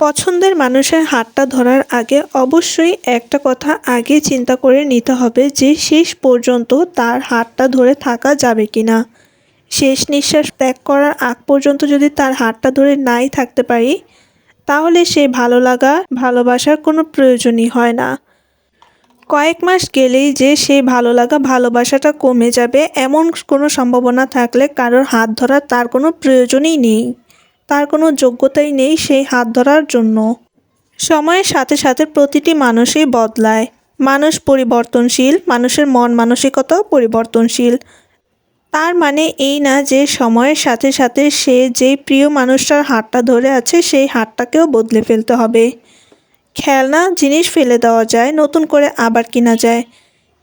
পছন্দের মানুষের হাতটা ধরার আগে অবশ্যই একটা কথা আগে চিন্তা করে নিতে হবে যে শেষ পর্যন্ত তার হাতটা ধরে থাকা যাবে কি না শেষ নিঃশ্বাস ত্যাগ করার আগ পর্যন্ত যদি তার হাতটা ধরে নাই থাকতে পারি, তাহলে সে ভালো লাগা, ভালোবাসার কোনো প্রয়োজনই হয় না। কয়েক মাস গেলেই যে সেই ভালো লাগা, ভালোবাসাটা কমে যাবে এমন কোনো সম্ভাবনা থাকলে কারোর হাত ধরার তার কোনো প্রয়োজনই নেই। তার কোনো যোগ্যতাই নেই সেই হাত ধরার জন্য। সময়ের সাথে সাথে প্রতিটি মানুষই বদলায়। মানুষ পরিবর্তনশীল, মানুষের মন মানসিকতাও পরিবর্তনশীল। তার মানে এই না যে সময়ের সাথে সাথে সে যেই প্রিয় মানুষটার হাতটা ধরে আছে সেই হাতটাকেও বদলে ফেলতে হবে। খেলনা, জিনিস ফেলে দেওয়া যায়, নতুন করে আবার কেনা যায়।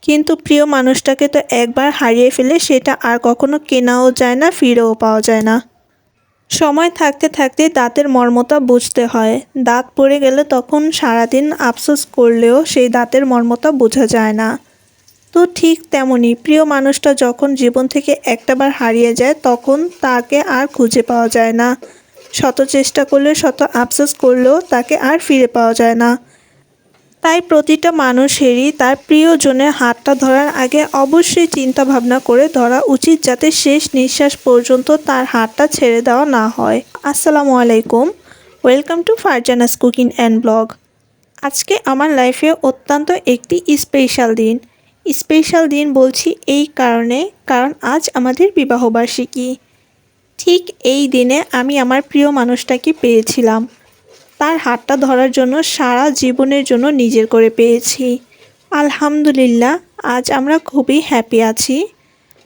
কিন্তু প্রিয় মানুষটাকে তো একবার হারিয়ে ফেলে সেটা আর কখনো কেনাও যায় না, ফিরেও পাওয়া যায় না। সময় থাকতে থাকতে দাঁতের মর্মতা বুঝতে হয়। দাঁত পড়ে গেলে তখন সারাদিন আফসোস করলেও সেই দাঁতের মর্মতা বোঝা যায় না। তো ঠিক তেমনই প্রিয় মানুষটা যখন জীবন থেকে একটাবার হারিয়ে যায়, তখন তাকে আর খুঁজে পাওয়া যায় না। শত চেষ্টা করলে শত আফসোস করলেও তাকে আর ফিরে পাওয়া যায় না। তাই প্রতিটা মানুষেরই তার প্রিয়জনের হাতটা ধরার আগে অবশ্যই চিন্তা ভাবনা করে ধরা উচিত যাতে শেষ নিঃশ্বাস পর্যন্ত তার হাতটা ছেড়ে দেওয়া না হয়। আসসালামু আলাইকুম। Welcome to Farzana's cooking and blog. আজকে আমার লাইফে অত্যন্ত একটি স্পেশাল দিন। স্পেশাল দিন বলছি এই কারণে, কারণ আজ আমাদের বিবাহবার্ষিকী। ঠিক এই দিনে আমি আমার প্রিয় মানুষটাকে পেয়েছিলাম। তার হাতটা ধরার জন্য সারা জীবনের জন্য নিজের করে পেয়েছি। আলহামদুলিল্লাহ, আজ আমরা খুবই হ্যাপি আছি।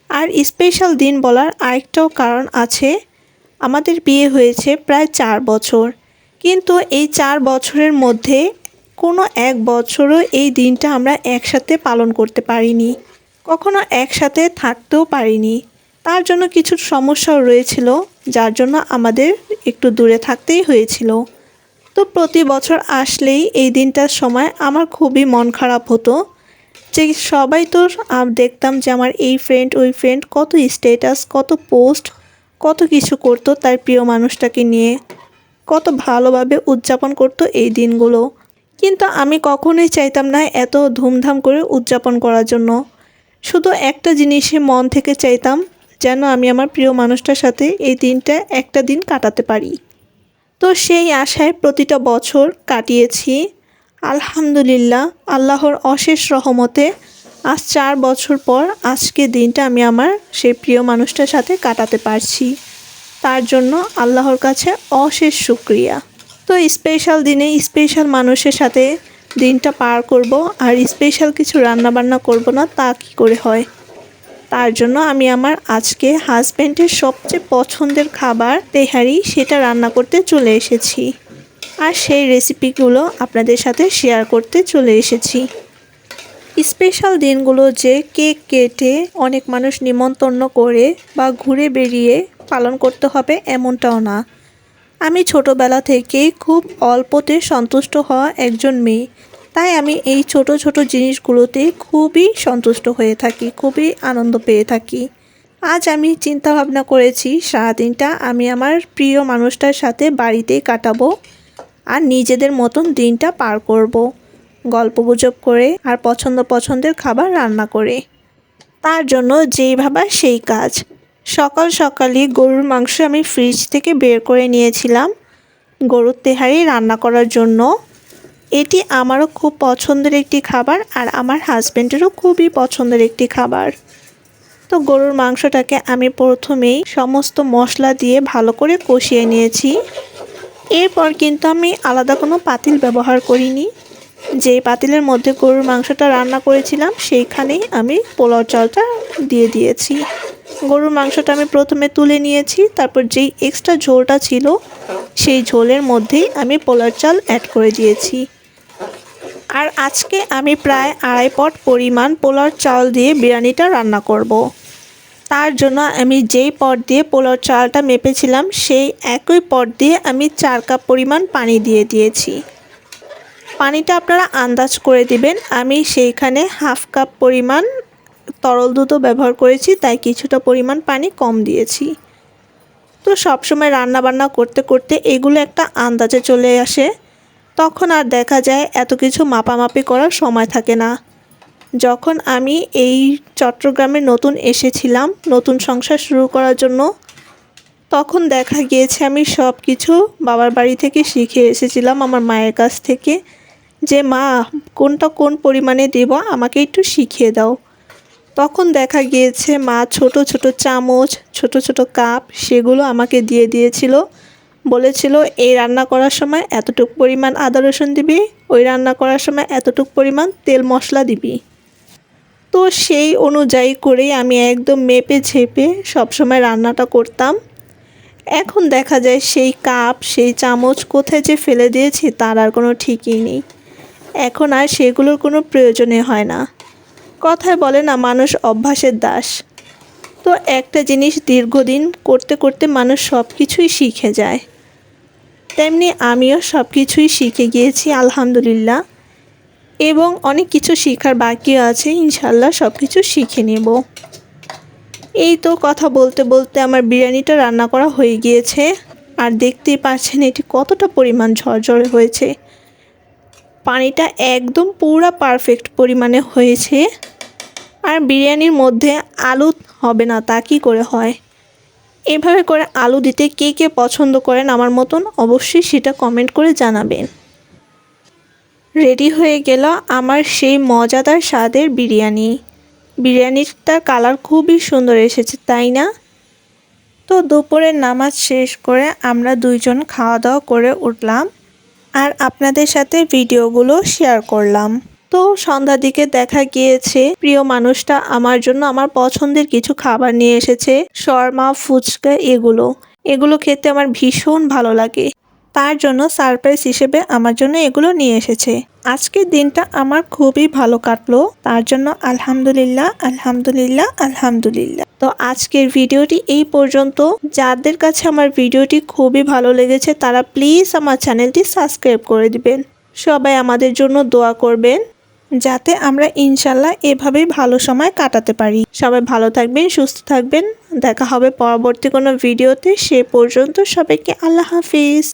আর স্পেশাল দিন বলার আরেকটাও কারণ আছে, আমাদের বিয়ে হয়েছে প্রায় চার বছর। কিন্তু এই চার বছরের মধ্যে কোনো এক বছরও এই দিনটা আমরা একসাথে পালন করতে পারিনি। কখনো একসাথে থাকতেও পারিনি। তার জন্য কিছু সমস্যাও রয়েছিল, যার জন্য আমাদের একটু দূরে থাকতেই হয়েছিল। তো প্রতি বছর আসলেই এই দিনটার সময় আমার খুবই মন খারাপ হতো। যে সবাই তো দেখতাম যে আমার এই ফ্রেন্ড ওই ফ্রেন্ড কত স্ট্যাটাস কত পোস্ট কত কিছু করতো তার প্রিয় মানুষটাকে নিয়ে। কত ভালোভাবে উদযাপন করতো এই দিনগুলো। কিন্তু আমি কখনোই চাইতাম না এত ধুমধাম করে উদযাপন করার জন্য। শুধু একটা জিনিসে মন থেকে চাইতাম, যেন আমি আমার প্রিয় মানুষটার সাথে এই দিনটা একটা দিন কাটাতে পারি। তো সেই আশায় প্রতিটা বছর কাটিয়েছি। আলহামদুলিল্লাহ, আল্লাহর অশেষ রহমতে আজ চার বছর পর আজকে দিনটা আমি আমার সেই প্রিয় মানুষটার সাথে কাটাতে পারছি। তার জন্য আল্লাহর কাছে অশেষ শুক্রিয়া। তো স্পেশাল দিনে স্পেশাল মানুষের সাথে দিনটা পার করব আর স্পেশাল কিছু রান্নাবান্না করব না, তা কী করে হয়? তার জন্য আমি আমার আজকে হাজব্যান্ডের সবচেয়ে পছন্দের খাবার তেহারি, সেটা রান্না করতে চলে এসেছি। আর সেই রেসিপিগুলো আপনাদের সাথে শেয়ার করতে চলে এসেছি। স্পেশাল দিনগুলো যে কেক কেটে অনেক মানুষ নিমন্ত্রণ করে বা ঘুরে বেরিয়ে পালন করতে হবে এমনটাও না। আমি ছোটবেলা থেকেই খুব অল্পতে সন্তুষ্ট হওয়া একজন মেয়ে। তাই আমি এই ছোট ছোট জিনিসগুলোতে খুবই সন্তুষ্ট হয়ে থাকি, খুবই আনন্দ পেয়ে থাকি। আজ আমি চিন্তা ভাবনা করেছি, সারাদিনটা আমি আমার প্রিয় মানুষটার সাথে বাড়িতেই কাটাবো আর নিজেদের মতন দিনটা পার করব। গল্প গুজব করে আর পছন্দ পছন্দের খাবার রান্না করে। তার জন্য যেই ভাবা সেই কাজ। সকাল সকালই গরুর মাংস আমি ফ্রিজ থেকে বের করে নিয়েছিলাম। গরুর তেহারি রান্না করার জন্য। এটি আমারও খুব পছন্দের একটি খাবার আর আমার হাজব্যান্ডেরও খুবই পছন্দের একটি খাবার। তো গরুর মাংসটাকে আমি প্রথমেই সমস্ত মশলা দিয়ে ভালো করে কষিয়ে নিয়েছি। এরপর কিন্তু আমি আলাদা কোনো পাতিল ব্যবহার করিনি। যে পাতিলের মধ্যে গরুর মাংসটা রান্না করেছিলাম, সেইখানেই আমি পোলাও চালটা দিয়ে দিয়েছি। গরুর মাংসটা আমি প্রথমে তুলে নিয়েছি, তারপর যেই এক্সট্রা ঝোলটা ছিল, সেই ঝোলের মধ্যেই আমি পোলার চাল অ্যাড করে দিয়েছি। আর আজকে আমি প্রায় আড়াই পট পরিমাণ পোলার চাল দিয়ে বিরিয়ানিটা রান্না করব। তার জন্য আমি যেই পট দিয়ে পোলার চালটা মেপেছিলাম, সেই একই পট দিয়ে আমি চার কাপ পরিমাণ পানি দিয়ে দিয়েছি। পানিটা আপনারা আন্দাজ করে দিবেন, আমি সেইখানে হাফ কাপ পরিমাণ তরল দুধও ব্যবহার করেছি, তাই কিছুটা পরিমাণ পানি কম দিয়েছি। তো সবসময় রান্না বান্না করতে করতে এগুলো একটা আন্দাজে চলে আসে। তখন আর দেখা যায় এত কিছু মাপামাপি করার সময় থাকে না। যখন আমি এই চট্টগ্রামে নতুন এসেছিলাম, নতুন সংসার শুরু করার জন্য, তখন দেখা গিয়েছে আমি সব কিছু বাবার বাড়ি থেকে শিখে এসেছিলাম আমার মায়ের কাছ থেকে যে, মা, কোনটা কোন পরিমাণে দেব, আমাকে একটু শিখিয়ে দাও। তখন দেখা গিয়েছে, মা, ছোট ছোট চামচ, ছোট ছোট কাপ, সেগুলো আমাকে দিয়ে দিয়েছিল। বলেছিল, এই রান্না করার সময় এতটুকু পরিমাণ আদা রসুন দিবি, ওই রান্না করার সময় এতটুকু পরিমাণ তেল মশলা দিবি। তো সেই অনুযায়ী করেই আমি একদম মেপে ঝেপে সবসময় রান্নাটা করতাম। এখন দেখা যায় সেই কাপ, সেই চামচ কোথায় যে ফেলে দিয়েছি তার আর কোনো ঠিকই নেই। এখন আর সেগুলোর কোনো প্রয়োজনে হয় না। কথায় বলে না, মানুষ অভ্যাসের দাস। তো একটা জিনিস দীর্ঘদিন করতে করতে মানুষ সব কিছুই শিখে যায়। তেমনি আমিও সব কিছুই শিখে গিয়েছি, আলহামদুলিল্লাহ। এবং অনেক কিছু শেখার বাকি আছে ইনশাল্লাহ সব কিছু শিখে নেব। এই তো কথা বলতে বলতে আমার বিরিয়ানিটা রান্না করা হয়ে গিয়েছে। আর দেখতেই পাচ্ছেন এটি কতটা পরিমাণ ঝরঝরে হয়েছে। পানিটা একদম পুরা পারফেক্ট পরিমাণে হয়েছে। আর বিরিয়ানির মধ্যে আলু হবে না, তা কী করে হয়? এভাবে করে আলু দিতে কে কে পছন্দ করেন আমার মতন অবশ্যই সেটা কমেন্ট করে জানাবেন। রেডি হয়ে গেল আমার সেই মজাদার স্বাদের বিরিয়ানি। বিরিয়ানিটার কালার খুবই সুন্দর এসেছে, তাই না? তো দুপুরের নামাজ শেষ করে আমরা দুইজন খাওয়া দাওয়া করে উঠলাম আর আপনাদের সাথে ভিডিওগুলো শেয়ার করলাম। তো সন্ধ্যার দিকে দেখা গিয়েছে, প্রিয় মানুষটা আমার জন্য আমার পছন্দের কিছু খাবার নিয়ে এসেছে, শর্মা, ফুচকা এগুলো। এগুলো খেতে আমার ভীষণ ভালো লাগে। তার জন্য সারপ্রাইজ হিসেবে আমার জন্য এগুলো নিয়ে এসেছে। আজকের দিনটা আমার খুবই ভালো কাটলো। তার জন্য আলহামদুলিল্লাহ আলহামদুলিল্লাহ আলহামদুলিল্লাহ। তো আজকের ভিডিওটি এই পর্যন্ত। যাদের কাছে আমার ভিডিওটি খুবই ভালো লেগেছে, তারা প্লিজ আমার চ্যানেলটি সাবস্ক্রাইব করে দিবেন। সবাই আমাদের জন্য দোয়া করবেন। যাতে আমরা ইনশাল্লাহ এভাবেই ভালো সময় কাটাতে পারি। সবাই ভালো থাকবেন, সুস্থ থাকবেন। দেখা হবে পরবর্তী কোনো ভিডিওতে। সে পর্যন্ত সবাইকে আল্লাহ হাফিজ।